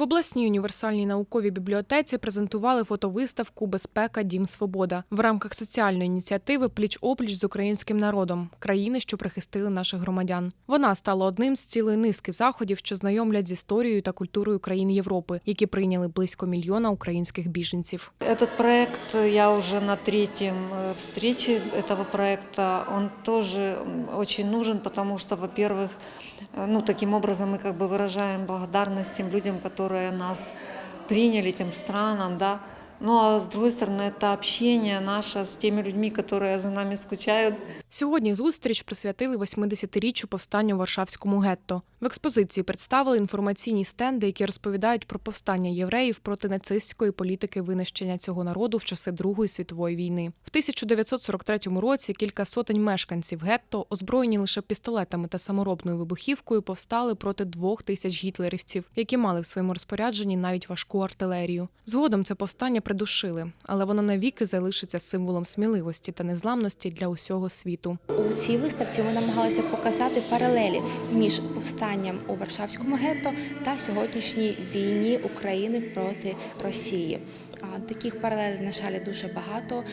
В обласній універсальній науковій бібліотеці презентували фотовиставку Безпека Дім Свобода в рамках соціальної ініціативи Пліч опліч з українським народом країни, що прихистили наших громадян. Вона стала одним з цілої низки заходів, що знайомлять з історією та культурою країн Європи, які прийняли близько мільйона українських біженців. Этот проект, э, я уже на третьем э, встрече этого проекта, он тоже м, очень нужен, потому что, во-первых, э, ну, таким образом мы как бы выражаем благодарность тем людям, которые нас приняли, тем странам, да. Ну а с другой стороны, это общение наше с теми людьми, которые за нами скучают, Сьогодні зустріч присвятили 80-річчю повстання у Варшавському гетто. В експозиції представили інформаційні стенди, які розповідають про повстання євреїв проти нацистської політики винищення цього народу в часи Другої світової війни. В 1943 році кілька сотень мешканців гетто, озброєні лише пістолетами та саморобною вибухівкою, повстали проти двох тисяч гітлерівців, які мали в своєму розпорядженні навіть важку артилерію. Згодом це повстання придушили, але воно навіки залишиться символом сміливості та незламності для усього світу. У цій виставці ми намагалися показати паралелі між повстанням у Варшавському гетто та сьогоднішній війні України проти Росії. Таких паралелей, на жаль, дуже багато.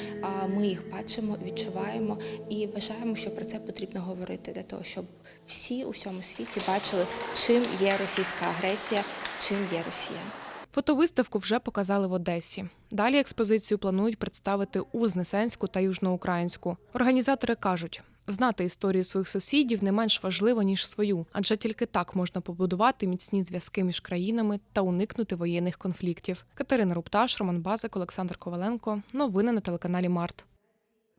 Ми їх бачимо, відчуваємо і вважаємо, що про це потрібно говорити для того, щоб всі у всьому світі бачили, чим є російська агресія, чим є Росія. Фотовиставку вже показали в Одесі. Далі експозицію планують представити у Вознесенську та Южноукраїнську. Організатори кажуть. Знати історію своїх сусідів не менш важливо ніж свою, адже тільки так можна побудувати міцні зв'язки між країнами та уникнути воєнних конфліктів. Катерина Рупташ, Роман Базик, Олександр Коваленко. Новини на телеканалі Март.